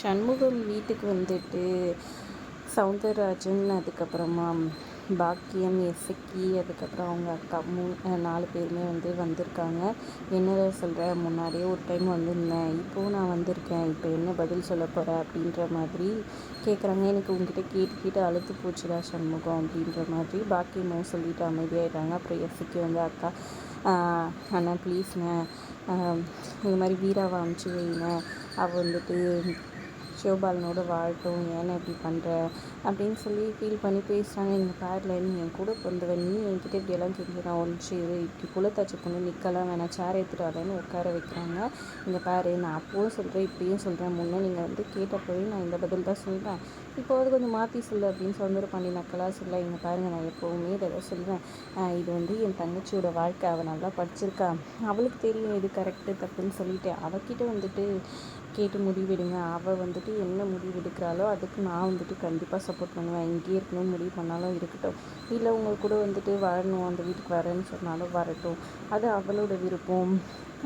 சண்முகம் வீட்டுக்கு வந்துட்டு சவுந்தரராஜன் அதுக்கப்புறமா பாக்கியம் எசக்கி அதுக்கப்புறம் அவங்க அக்கா மூ நாலு பேருமே வந்து வந்திருக்காங்க. என்ன சொல்கிறேன் முன்னாடியே ஒரு டைம் வந்திருந்தேன். இப்போது நான் வந்திருக்கேன். இப்போ என்ன பதில் சொல்ல போகிறேன் அப்படின்ற மாதிரி கேட்குறாங்க எனக்கு உங்ககிட்ட கேட்டு கேட்டு அழுத்து போச்சுடா சண்முகம் அப்படின்ற மாதிரி பாக்கியமும் சொல்லிட்டு அமைதியாகிட்டாங்க அப்புறம் எசக்கி வந்து அக்கா அண்ணா ப்ளீஸ்ண்ணே இது மாதிரி வீராவை அமுச்சு வைங்க. அவள் வந்துட்டு சிவபாலனோட வாழட்டும் ஏன்னா இப்படி பண்ணுற அப்படின்னு சொல்லி ஃபீல் பண்ணி பேசுகிறாங்க எங்கள் பேரில் நீ என் கூட பிறந்தவன் நீ என்கிட்ட இப்படியெல்லாம் கேட்குறான் ஒன்று இது இப்படி குலத்தாச்சு பொண்ணு நிற்கலாம் வேணாம் சேர் எடுத்துகிட்டு வரேன்னு உட்கார வைக்கிறாங்க. இங்கே பாரு நான் அப்போவும் சொல்கிறேன் இப்படியும் சொல்கிறேன் முன்னே நீங்கள் வந்து கேட்டப்போவே நான் இந்த பதில் தான் சொல்கிறேன் இப்போ அது கொஞ்சம் மாற்றி சொல்லு அப்படின்னு சொந்தர பண்ணி நக்கலாக சொல்ல இங்கே பாருங்கள் நான் எப்போவுமே இதை சொல்கிறேன் இது வந்து என் தங்கச்சியோட வாழ்க்கை. அவள் நல்லா படிச்சிருக்கா. அவளுக்கு தெரியும் இது கரெக்டு தப்புன்னு சொல்லிட்டு. அவகிட்ட வந்துட்டு கேட்டு முடிவெடுங்க. அவள் வந்துட்டு என்ன முடிவு எடுக்கிறாளோ அதுக்கு நான் வந்துட்டு கண்டிப்பாக சப்போர்ட் பண்ணுவேன். இங்கேயே இருக்கணும்னு முடிவு பண்ணாலும் இருக்கட்டும். இல்லை உங்கள் கூட வந்துட்டு வாழணும் அந்த வீட்டுக்கு வரேன்னு சொன்னாலும் வரட்டும். அது அவளோட விருப்பம்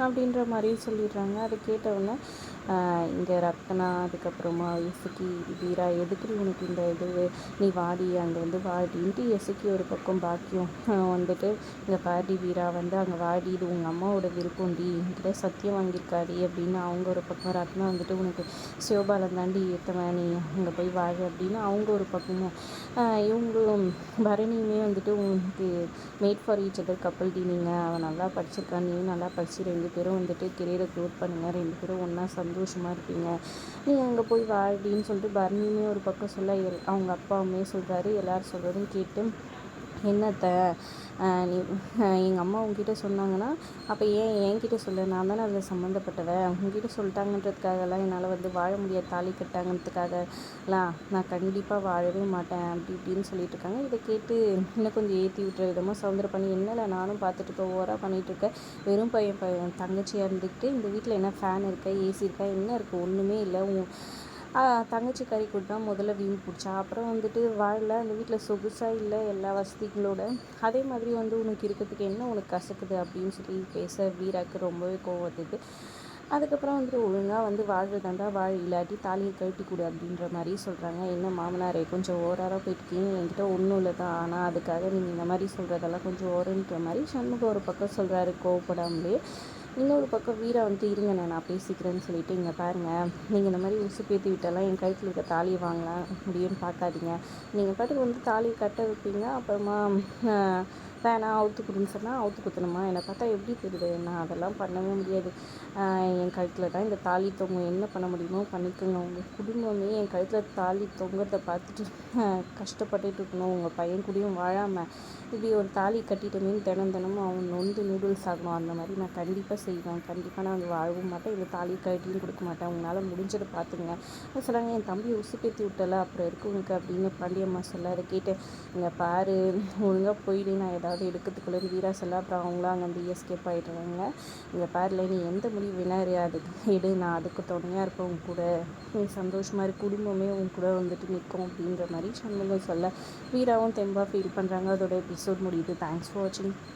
அப்படின்ற மாதிரி சொல்லிடுறாங்க. அதை கேட்டவுடனே இங்கே ரத்னா அதுக்கப்புறமா எசுக்கி வீரா எதுக்கு உனக்கு இந்த இது? நீ வாடி அங்கே வந்து வாடின்ட்டு எசுக்கி ஒரு பக்கம் பாக்கியம். வந்துட்டு இந்த பாடி வீரா வந்து அங்கே வாடி. இது உங்கள் அம்மாவோட விருப்பம்டி என்கிட்ட சத்தியம் வாங்கியிருக்காடி அப்படின்னு அவங்க ஒரு பக்கம் ரத்னா வந்துட்டு உனக்கு சிவபாலம் தாண்டி ஏற்றவன் நீ அங்கே போய் வாழ அப்படின்னு அவங்க ஒரு பக்கமும் இவங்களும் பரணியுமே வந்துட்டு உனக்கு மேட் ஃபார் ஈச் அதர் கப்பல் டி. நீங்கள் அவன் நல்லா படிச்சிருக்கான் நீயும் நல்லா படிச்சு ரெண்டு பேரும் வந்துட்டு கெரியரை க்ரோத் பண்ணுங்கள் ரெண்டு பேரும் ஒன்றா சந்தோஷமாக இருப்பீங்க. நீங்கள் அங்கே போய் வாழ்டின்னு சொல்லிட்டு பரணியுமே ஒரு பக்கம் சொல்ல அவங்க அப்பாவுமே சொல்கிறாரு எல்லோரும் சொல்கிறதும் கேட்டு என்னத்தை? நீ எங்கள் அம்மா உங்ககிட்ட சொன்னாங்கன்னா அப்போ ஏன் என்கிட்ட சொல்ல? நான் தானே அதில் சம்மந்தப்பட்டவன். உங்ககிட்ட சொல்லிட்டாங்கன்றதுக்காகலாம் என்னால் வந்து வாழ முடியாது தாலி கட்டாங்கிறதுக்காகலாம் நான் கண்டிப்பாக வாழவே மாட்டேன் அப்படி இப்படின்னு சொல்லிட்டு இருக்காங்க இதை கேட்டு இன்னும் கொஞ்சம் ஏற்றி விட்டுற விதமாக சவுந்தர பண்ணி என்னல நானும் பார்த்துட்டு இருக்கேன் ஓவராக பண்ணிகிட்ருக்கேன் வெறும் பையன் பையன் தங்கச்சியாக இருந்துக்கிட்டு இந்த வீட்டில் என்ன ஃபேன் இருக்கா ஏசி இருக்கா என்ன இருக்குது ஒன்றுமே இல்லை. தங்கச்சி கறி கொடுத்தா முதல்ல வீண் பிடிச்சா. அப்புறம் வந்துட்டு வாழல அந்த வீட்டில் சொகுசாக இல்லை எல்லா வசதிகளோட அதே மாதிரி வந்து உனக்கு இருக்கிறதுக்கு என்ன உனக்கு கசக்குது அப்படின்னு சொல்லி பேச வீராக்கு ரொம்பவே கோவம் வந்தது. அதுக்கப்புறம் வந்துட்டு ஒழுங்காக வந்து வாழ்றதாண்டா வாழ் இல்லாட்டி தாலியை கழட்டி கொடு அப்படின்ற மாதிரி சொல்கிறாங்க என்ன மாமனாரே கொஞ்சம் ஓராராக போயிட்டுருக்கீங்க. என்கிட்ட ஒன்றும் இல்லை தான். ஆனால் அதுக்காக நீங்கள் இந்த மாதிரி சொல்கிறதெல்லாம் கொஞ்சம் ஓரன்ற மாதிரி சண்முகம் ஒரு பக்கம் சொல்கிறாரு கோவப்படாமலே. இன்னொரு பக்கம் வீரா வந்துட்டு இருங்க நான் பேசிக்கிறேன்னு சொல்லிட்டு இங்கே பாருங்கள் நீங்கள் இந்த மாதிரி உசு பேத்தி விட்டாலாம் என் கழுத்தில் இருக்க தாலியை வாங்கலாம் முடியும்னு பார்க்காதீங்க. நீங்கள் பாட்டுக்கு வந்து தாலியை கட்ட வைப்பீங்க. அப்புறமா வேணாம் அவுத்து கொடுன்னு சொன்னால் அவுத்து குத்தணுமா? என்னை பார்த்தா எப்படி தெரியுது? நான் அதெல்லாம் பண்ணவே முடியாது. என் கழுத்தில் தான் இந்த தாலி தொங்கும். என்ன பண்ண முடியுமோ பண்ணிக்கோங்க. உங்கள் குடும்பமே என் கழுத்தில் தாலி தொங்குறத பார்த்துட்டு கஷ்டப்பட்டுட்டு இருக்கணும். உங்கள் பையன் கூடயும் வாழாமல் இப்படி ஒரு தாலி கட்டிட்டோமேனு தினம் தினமும் அவன் நொந்து நூடுல்ஸ் ஆகணும் அந்த மாதிரி நான் கண்டிப்பாக செய்வேன். கண்டிப்பாக நான் வந்து வாழவும் மாட்டேன். இந்த தாலி கட்டியும் கொடுக்க மாட்டேன். உங்களால் முடிஞ்சதை பார்த்துங்க. சொல்கிறாங்க என் தம்பி உசுப்பேத்தி விட்டல. அப்புறம் இருக்குங்க அப்படின்னு பாண்டியம்மா சொல்ல அதை கேட்டேன். இங்கே பாரு ஒழுங்காக போயிடு. நான் ஏதாவது அதாவது எடுக்கிறதுக்குள்ளே வீரா செல்ல அப்புறம் அவங்களாம் அங்கே வந்து எஸ்கேப் ஆகிடுறாங்க இங்கே பாருல நீ எந்த முடிவு வினாரு அதுக்கு எடு நான் அதுக்கு துணையாக இருப்பேன் உன் கூட. நீ சந்தோஷமாக இருக்கு குடும்பமே உன் கூட வந்துட்டு நிற்கும் அப்படின்ற மாதிரி சண்முகம் சொல்ல வீராவும் தெம்பாக ஃபீல் பண்ணுறாங்க அதோட எபிசோட் முடியுது. தேங்க்ஸ் ஃபார் வாட்சிங்